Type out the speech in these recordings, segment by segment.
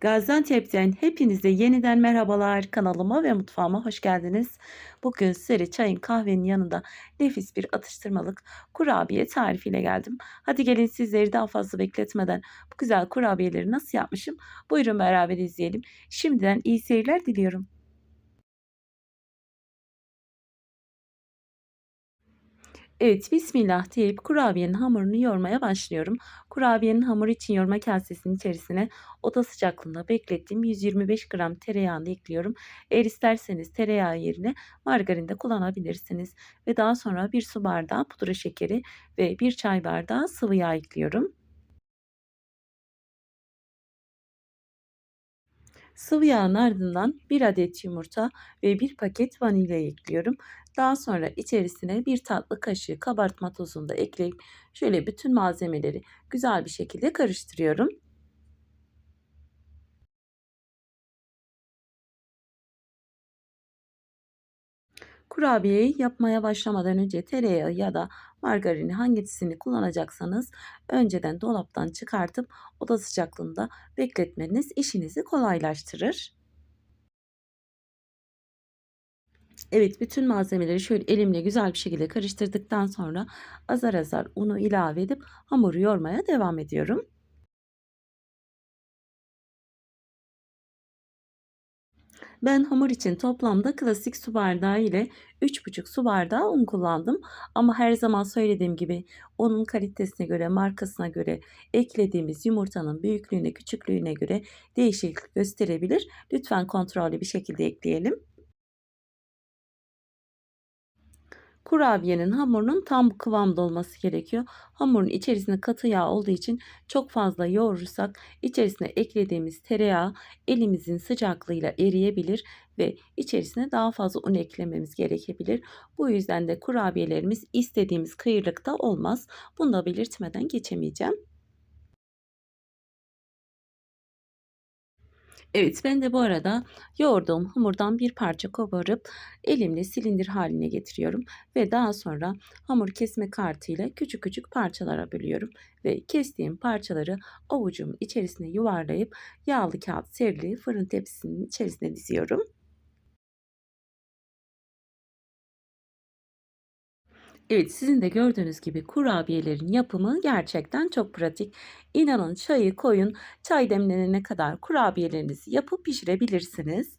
Gaziantep'ten hepinize yeniden merhabalar. Kanalıma ve mutfağıma hoş geldiniz. Bugün sizlere çayın kahvenin yanında nefis bir atıştırmalık kurabiye tarifiyle geldim. Hadi gelin sizleri daha fazla bekletmeden bu güzel kurabiyeleri nasıl yapmışım buyurun beraber izleyelim. Şimdiden iyi seyirler diliyorum. Evet, bismillah deyip kurabiyenin hamurunu yoğurmaya başlıyorum. Kurabiyenin hamuru için yoğurma kasesinin içerisine oda sıcaklığında beklettiğim 125 gram tereyağını ekliyorum. Eğer isterseniz tereyağı yerine margarin de kullanabilirsiniz. Ve daha sonra bir su bardağı pudra şekeri ve bir çay bardağı sıvı yağ ekliyorum. Sıvı yağın ardından 1 adet yumurta ve 1 paket vanilya ekliyorum. Daha sonra içerisine 1 tatlı kaşığı kabartma tozunu da ekleyip şöyle bütün malzemeleri güzel bir şekilde karıştırıyorum. Kurabiyeyi yapmaya başlamadan önce tereyağı ya da margarini hangisini kullanacaksanız önceden dolaptan çıkartıp oda sıcaklığında bekletmeniz işinizi kolaylaştırır. Evet, bütün malzemeleri şöyle elimle güzel bir şekilde karıştırdıktan sonra azar azar unu ilave edip hamuru yoğurmaya devam ediyorum. Ben hamur için toplamda klasik su bardağı ile 3,5 su bardağı un kullandım. Ama her zaman söylediğim gibi unun kalitesine göre, markasına göre, eklediğimiz yumurtanın büyüklüğüne, küçüklüğüne göre değişiklik gösterebilir. Lütfen kontrollü bir şekilde ekleyelim. Kurabiyenin hamurunun tam kıvamda olması gerekiyor. Hamurun içerisinde katı yağ olduğu için çok fazla yoğurursak içerisine eklediğimiz tereyağı elimizin sıcaklığıyla eriyebilir ve içerisine daha fazla un eklememiz gerekebilir. Bu yüzden de kurabiyelerimiz istediğimiz kıyırlıkta olmaz. Bunu da belirtmeden geçemeyeceğim. Evet, ben de bu arada yoğurduğum hamurdan bir parça koparıp elimle silindir haline getiriyorum ve daha sonra hamur kesme kartıyla küçük küçük parçalara bölüyorum ve kestiğim parçaları avucumun içerisine yuvarlayıp yağlı kağıt serili fırın tepsisinin içerisine diziyorum. Evet, sizin de gördüğünüz gibi kurabiyelerin yapımı gerçekten çok pratik. İnanın çayı koyun, çay demlenene kadar kurabiyelerinizi yapıp pişirebilirsiniz.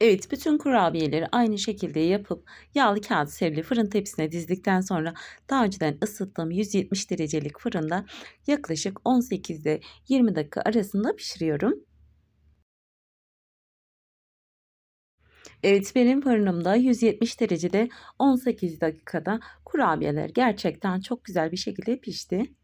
Evet, bütün kurabiyeleri aynı şekilde yapıp yağlı kağıt serili fırın tepsisine dizdikten sonra daha önceden ısıttığım 170 derecelik fırında yaklaşık 18 ile 20 dakika arasında pişiriyorum. Evet, benim fırınımda 170 derecede 18 dakikada kurabiyeler gerçekten çok güzel bir şekilde pişti.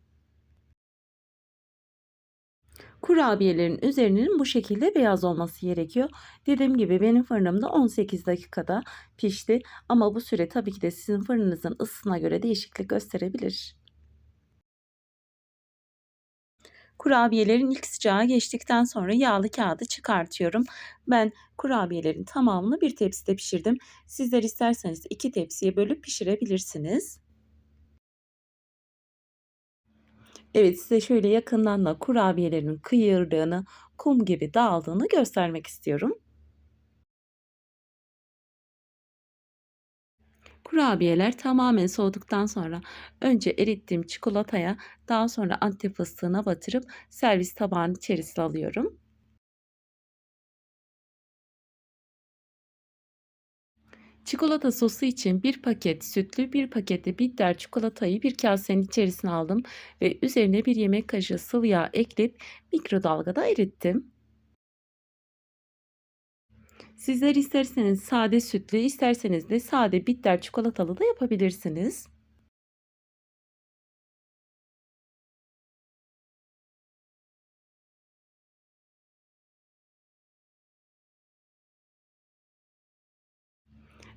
Kurabiyelerin üzerinin bu şekilde beyaz olması gerekiyor. Dediğim gibi benim fırınımda 18 dakikada pişti. Ama bu süre tabii ki de sizin fırınınızın ısısına göre değişiklik gösterebilir. Kurabiyelerin ilk sıcağı geçtikten sonra yağlı kağıdı çıkartıyorum. Ben kurabiyelerin tamamını bir tepside pişirdim. Sizler isterseniz iki tepsiye bölüp pişirebilirsiniz. Evet, size şöyle yakından da kurabiyelerin kıyırdığını, kum gibi dağıldığını göstermek istiyorum. Kurabiyeler tamamen soğuduktan sonra önce erittiğim çikolataya, daha sonra antep fıstığına batırıp servis tabağının içerisine alıyorum. Çikolata sosu için bir paket sütlü, bir paket de bitter çikolatayı bir kasenin içerisine aldım ve üzerine bir yemek kaşığı sıvı yağ ekleyip mikrodalgada erittim. Sizler isterseniz sade sütlü, isterseniz de sade bitter çikolatalı da yapabilirsiniz.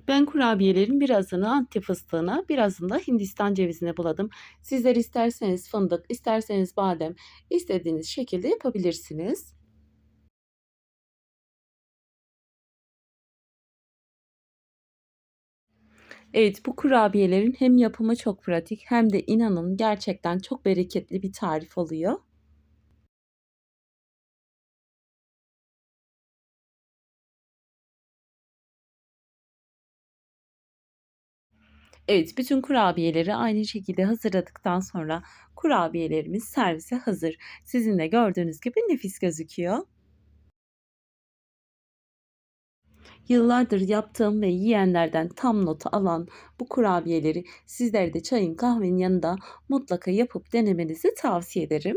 Ben kurabiyelerin birazını Antep fıstığına, birazını da Hindistan cevizine buladım. Sizler isterseniz fındık, isterseniz badem, istediğiniz şekilde yapabilirsiniz. Evet, bu kurabiyelerin hem yapımı çok pratik hem de inanın gerçekten çok bereketli bir tarif oluyor. Evet, bütün kurabiyeleri aynı şekilde hazırladıktan sonra kurabiyelerimiz servise hazır. Sizin de gördüğünüz gibi nefis gözüküyor. Yıllardır yaptığım ve yiyenlerden tam notu alan bu kurabiyeleri sizler de çayın kahvenin yanında mutlaka yapıp denemenizi tavsiye ederim.